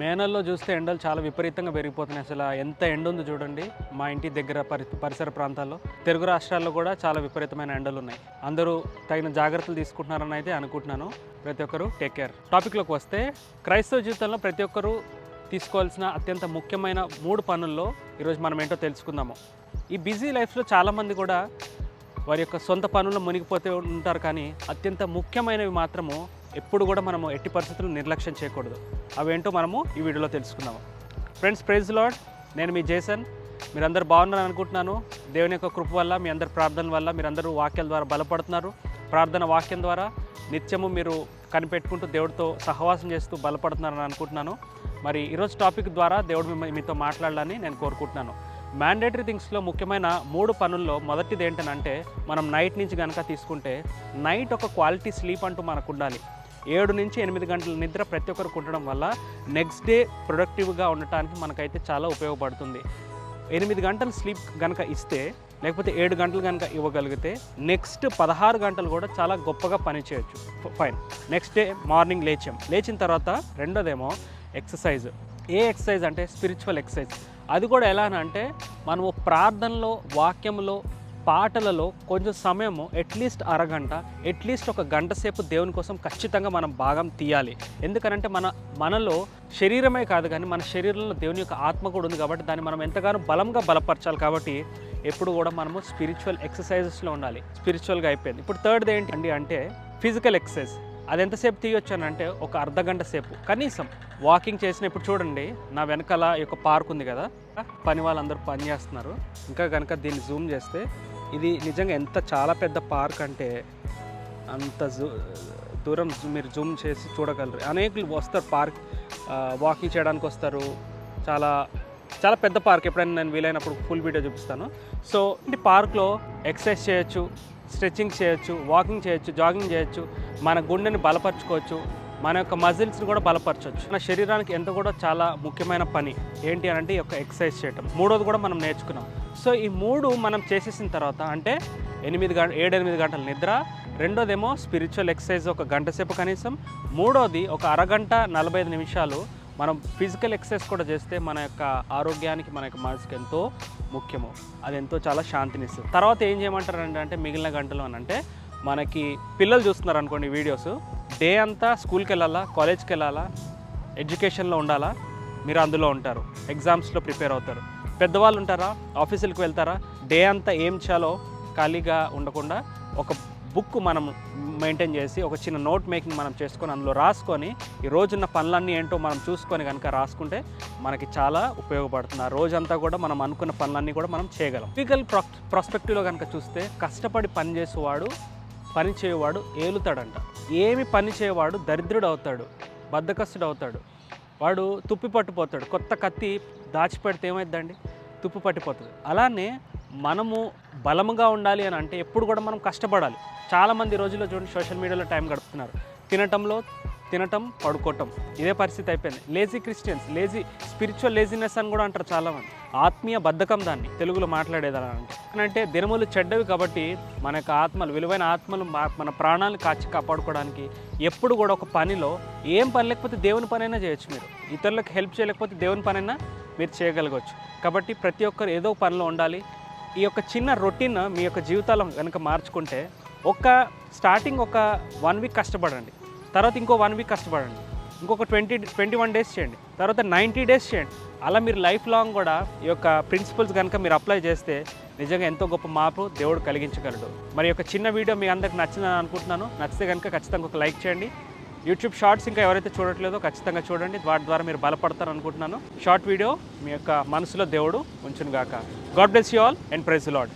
మేనల్లో చూస్తే ఎండలు చాలా విపరీతంగా పెరిగిపోతున్నాయి. అసలు ఎంత ఎండ ఉంది చూడండి. మా ఇంటి దగ్గర పరిసర ప్రాంతాల్లో తెలుగు రాష్ట్రాల్లో కూడా చాలా విపరీతమైన ఎండలు ఉన్నాయి. అందరూ తగిన జాగ్రత్తలు తీసుకుంటున్నారని అయితే అనుకుంటున్నాను. ప్రతి ఒక్కరు టేక్ కేర్ టాపిక్లోకి వస్తే క్రైస్తవ జీవితంలో ప్రతి ఒక్కరూ తీసుకోవాల్సిన అత్యంత ముఖ్యమైన మూడు పనుల్లో ఈరోజు మనం ఏంటో తెలుసుకుందాము. ఈ బిజీ లైఫ్లో చాలామంది కూడా వారి యొక్క సొంత పనుల్లో మునిగిపోతే ఉంటారు కానీ అత్యంత ముఖ్యమైనవి మాత్రము ఎప్పుడు కూడా మనము ఎట్టి పరిస్థితులు నిర్లక్ష్యం చేయకూడదు. అవేంటో మనము ఈ వీడియోలో తెలుసుకుందాము. ఫ్రెండ్స్ ప్రైజ్ లాడ్ నేను మీ జేసన్. మీరందరూ బాగున్నారని అనుకుంటున్నాను. దేవుని యొక్క కృప వల్ల మీ అందరి ప్రార్థన వల్ల మీరందరూ వాక్యాల ద్వారా బలపడుతున్నారు. ప్రార్థన వాక్యం ద్వారా నిత్యము మీరు కనిపెట్టుకుంటూ దేవుడితో సహవాసం చేస్తూ బలపడుతున్నారని అనుకుంటున్నాను. మరి ఈరోజు టాపిక్ ద్వారా దేవుడు మీతో మాట్లాడాలని నేను కోరుకుంటున్నాను. మ్యాండేటరీ థింగ్స్లో ముఖ్యమైన మూడు పనుల్లో మొదటిది ఏంటనంటే మనం నైట్ నుంచి కనుక తీసుకుంటే నైట్ ఒక క్వాలిటీ స్లీప్ అంటూ మనకు ఉండాలి ఏడు నుంచి ఎనిమిది గంటల నిద్ర ప్రతి ఒక్కరికి ఉండడం వల్ల నెక్స్ట్ డే ప్రొడక్టివ్గా ఉండటానికి మనకైతే చాలా ఉపయోగపడుతుంది. ఎనిమిది గంటలు స్లీప్ కనుక ఇస్తే లేకపోతే ఏడు గంటలు కనుక ఇవ్వగలిగితే నెక్స్ట్ పదహారు గంటలు కూడా చాలా గొప్పగా పనిచేయచ్చు. ఫైన్ నెక్స్ట్ డే మార్నింగ్ లేచాం. లేచిన తర్వాత రెండోదేమో ఎక్సర్సైజ్ ఏ ఎక్సర్సైజ్ అంటే స్పిరిచువల్ ఎక్సర్సైజ్ అది కూడా ఎలా అని అంటే మనము ప్రార్థనలో వాక్యంలో పాటలలో కొంచెం సమయము అట్లీస్ట్ అరగంట అట్లీస్ట్ ఒక గంట సేపు దేవుని కోసం ఖచ్చితంగా మనం భాగం తీయాలి. ఎందుకనంటే మన మనలో శరీరమే కాదు కానీ మన శరీరంలో దేవుని యొక్క ఆత్మ కూడా ఉంది కాబట్టి దాన్ని మనం ఎంతగానో బలంగా బలపరచాలి కాబట్టి ఎప్పుడు కూడా మనము స్పిరిచువల్ ఎక్సర్సైజెస్లో ఉండాలి. స్పిరిచువల్గా అయిపోయింది. ఇప్పుడు థర్డ్ ఏంటండి అంటే ఫిజికల్ ఎక్సర్సైజ్ అది ఎంతసేపు తీయొచ్చు అని అంటే ఒక అర్ధ గంట సేపు. కనీసం వాకింగ్ చేసినప్పుడు చూడండి నా వెనకాల ఈ యొక్క పార్క్ ఉంది కదా. పని వాళ్ళందరూ పని చేస్తున్నారు. ఇంకా కనుక దీన్ని జూమ్ చేస్తే ఇది నిజంగా ఎంత చాలా పెద్ద పార్క్ అంటే అంత జూ దూరం మీరు జూమ్ చేసి చూడగలరు. అనేకులు వస్తారు పార్క్ వాకింగ్ చేయడానికి వస్తారు. చాలా చాలా పెద్ద పార్క్. ఎప్పుడైనా నేను వీలైనప్పుడు ఫుల్ వీడియో చూపిస్తాను. సో ఈ పార్క్లో ఎక్సర్సైజ్ చేయొచ్చు స్ట్రెచ్చింగ్ చేయొచ్చు వాకింగ్ చేయొచ్చు జాగింగ్ చేయొచ్చు మన గుండెని బలపరచుకోవచ్చు. మన యొక్క మజిల్స్ని కూడా బలపరచవచ్చు మన శరీరానికి ఎంత కూడా చాలా ముఖ్యమైన పని ఏంటి అని అంటే ఈ యొక్క ఎక్సర్సైజ్ చేయటం. మూడోది కూడా మనం నేర్చుకున్నాం. సో ఈ మూడు మనం చేసేసిన తర్వాత అంటే ఎనిమిది గంట ఏడెనిమిది గంటల నిద్ర రెండోదేమో స్పిరిచువల్ ఎక్సర్సైజ్ ఒక గంట సేపు కనీసం మూడోది ఒక అరగంట నలభై ఐదు నిమిషాలు మనం ఫిజికల్ ఎక్సర్సైజ్ కూడా చేస్తే మన యొక్క ఆరోగ్యానికి మన యొక్క మనసుకి ఎంతో ముఖ్యము. అది ఎంతో చాలా శాంతినిస్తుంది. తర్వాత ఏం చేయమంటారు అంటే అంటే మిగిలిన గంటలు అని అంటే మనకి పిల్లలు చూస్తున్నారు అనుకోండి వీడియోస్. డే అంతా స్కూల్కి వెళ్ళాలా కాలేజ్కి వెళ్ళాలా ఎడ్యుకేషన్లో ఉండాలా? మీరు అందులో ఉంటారు. ఎగ్జామ్స్లో ప్రిపేర్ అవుతారు. పెద్దవాళ్ళు ఉంటారా? ఆఫీసులకు వెళ్తారా? డే అంతా ఏం చేయాలో ఖాళీగా ఉండకుండా ఒక బుక్ మనం మెయింటైన్ చేసి ఒక చిన్న నోట్ మేకింగ్ మనం చేసుకొని అందులో రాసుకొని ఈ రోజున్న పనులన్నీ ఏంటో మనం చూసుకొని కనుక రాసుకుంటే మనకి చాలా ఉపయోగపడుతుంది. ఆ రోజంతా కూడా మనం అనుకున్న పనులన్నీ కూడా మనం చేయగలం. ఫిజికల్ ప్రాస్పెక్టివ్లో కనుక చూస్తే కష్టపడి పని చేసేవాడు పని చేయవాడు ఏలుతాడంట. ఏమి పని చేయవాడు దరిద్రుడు అవుతాడు బద్దకస్తుడు అవుతాడు వాడు తుప్పి పట్టిపోతాడు. కొత్త కత్తి దాచిపెడితే ఏమైందండి తుప్పు పట్టిపోతుంది. అలానే మనము బలముగా ఉండాలి అని అంటే ఎప్పుడు కూడా మనం కష్టపడాలి. చాలామంది రోజుల్లో చూడండి సోషల్ మీడియాలో టైం గడుపుతున్నారు. తినటంలో తినటం పడుకోవటం. ఇదే పరిస్థితి అయిపోయింది. Lazy Christians lazy spiritual laziness అని కూడా అంటారు చాలామంది. ఆత్మీయ బద్ధకం దాన్ని తెలుగులో మాట్లాడేదాన్ని ఎందుకంటే అంటే దినములు చెడ్డవి కాబట్టి మన యొక్క ఆత్మలు విలువైన ఆత్మలు మా- మన ప్రాణాలను కాచి కాపాడుకోవడానికి ఎప్పుడు కూడా ఒక పనిలో ఏం పని లేకపోతే దేవుని పనైనా చేయొచ్చు మీరు. ఇతరులకు హెల్ప్ చేయలేకపోతే దేవుని పనైనా మీరు చేయగలగవచ్చు కాబట్టి ప్రతి ఒక్కరు ఏదో పనిలో ఉండాలి. ఈ యొక్క చిన్న రొటీన్ మీ యొక్క జీవితాలను కనుక మార్చుకుంటే ఒక స్టార్టింగ్ ఒక వన్ వీక్ కష్టపడండి. తర్వాత ఇంకో వన్ వీక్ కష్టపడండి. ఇంకొక ట్వంటీ ట్వంటీ వన్ డేస్ చేయండి. తర్వాత నైంటీ డేస్ చేయండి. అలా మీరు లైఫ్ లాంగ్ కూడా ఈ యొక్క ప్రిన్సిపల్స్ కనుక మీరు అప్లై చేస్తే నిజంగా ఎంతో గొప్ప మార్పు దేవుడు కలిగించగలడు. మరి యొక్క చిన్న వీడియో మీ అందరికి నచ్చిందని అనుకుంటున్నాను. నచ్చితే కనుక ఖచ్చితంగా ఒక లైక్ చేయండి. యూట్యూబ్ షార్ట్స్ ఇంకా ఎవరైతే చూడట్లేదో ఖచ్చితంగా చూడండి. వాటి ద్వారా మీరు బలపడతారు అనుకుంటున్నాను. షార్ట్ వీడియో మీ యొక్క మనసులో దేవుడు ఉంచును గాక God bless you all and praise Lord